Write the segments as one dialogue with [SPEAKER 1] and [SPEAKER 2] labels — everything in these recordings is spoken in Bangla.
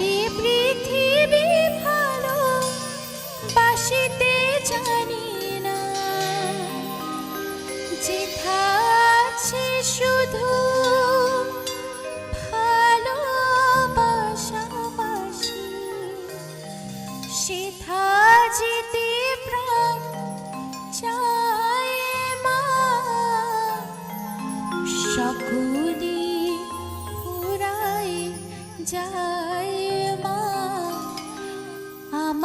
[SPEAKER 1] এ পৃথিবী ভালো বাসিতে জানি না। শুধু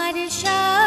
[SPEAKER 1] Marechal.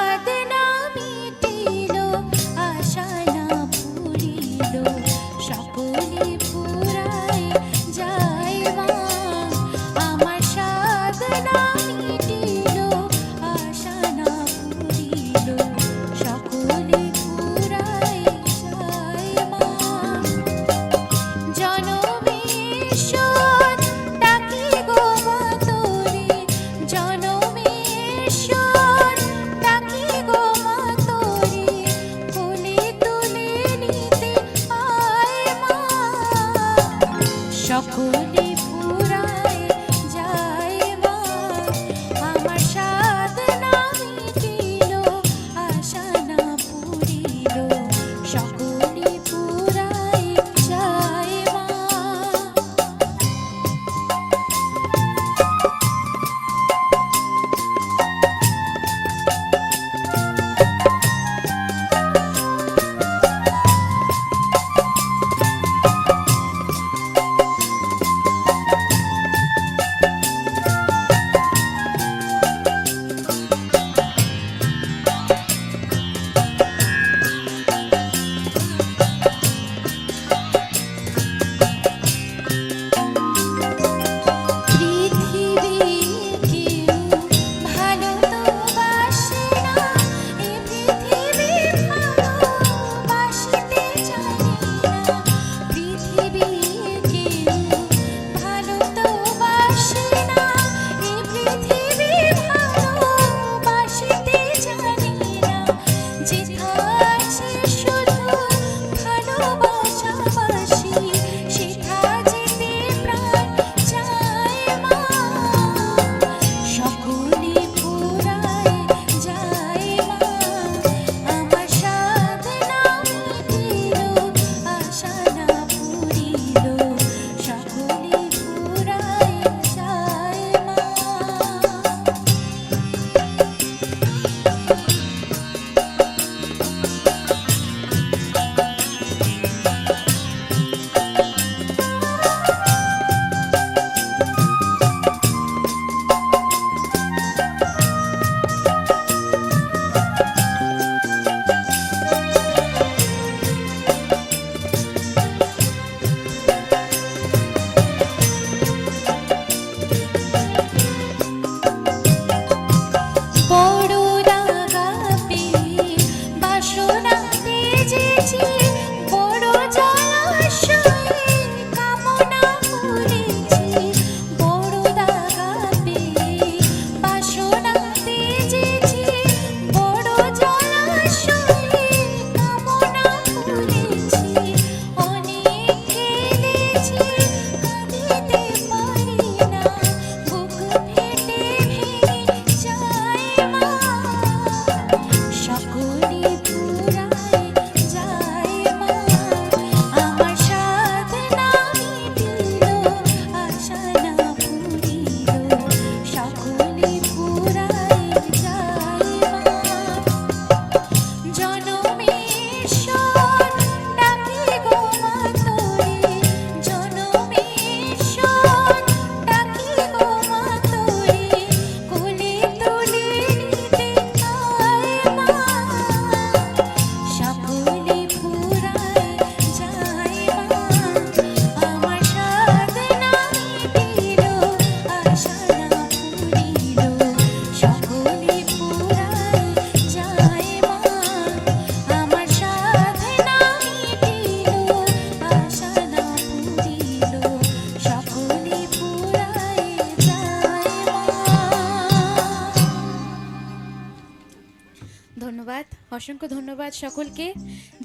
[SPEAKER 1] অসংখ্য ধন্যবাদ সকলকে।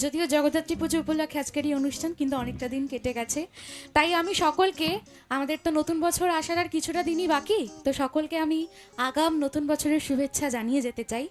[SPEAKER 1] যদিও জগদ্ধাত্রী পুজো উপলক্ষে আজকের এই অনুষ্ঠান কিন্তু অনেকটা দিন কেটে গেছে। তাই আমি সকলকে, আমাদের তো নতুন বছর আসার আর কিছুটা দিনই বাকি, তো সকলকে আমি আগাম নতুন বছরের শুভেচ্ছা জানিয়ে যেতে চাই।